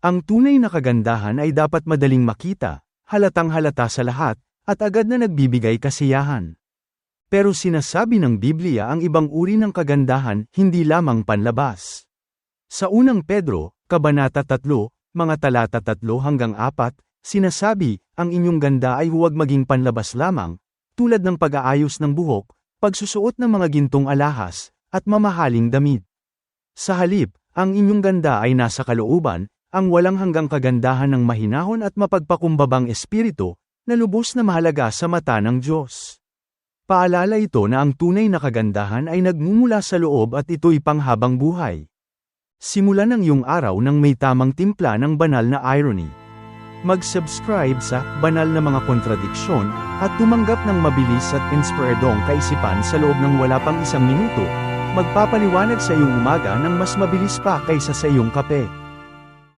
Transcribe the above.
Ang tunay na kagandahan ay dapat madaling makita, halatang halata sa lahat, at agad na nagbibigay kasiyahan. Pero sinasabi ng Biblia ang ibang uri ng kagandahan, hindi lamang panlabas. Sa unang Pedro, Kabanata 3, mga talata 3 hanggang 4, sinasabi, ang inyong ganda ay huwag maging panlabas lamang, tulad ng pag-aayos ng buhok, pagsusuot ng mga gintong alahas, at mamahaling damit. Sa halip, ang inyong ganda ay nasa kalooban, ang walang hanggang kagandahan ng mahinahon at mapagpakumbabang espiritu, na lubos na mahalaga sa mata ng Diyos. Paalala ito na ang tunay na kagandahan ay nagmumula sa loob at ito'y panghabang buhay. Simulan ang iyong araw ng may tamang timpla ng banal na irony. Mag-subscribe sa Banal na Mga Kontradiksyon at tumanggap ng mabilis at inspiradong kaisipan sa loob ng wala pang isang minuto, magpapaliwanag sa iyong umaga ng mas mabilis pa kaysa sa iyong kape.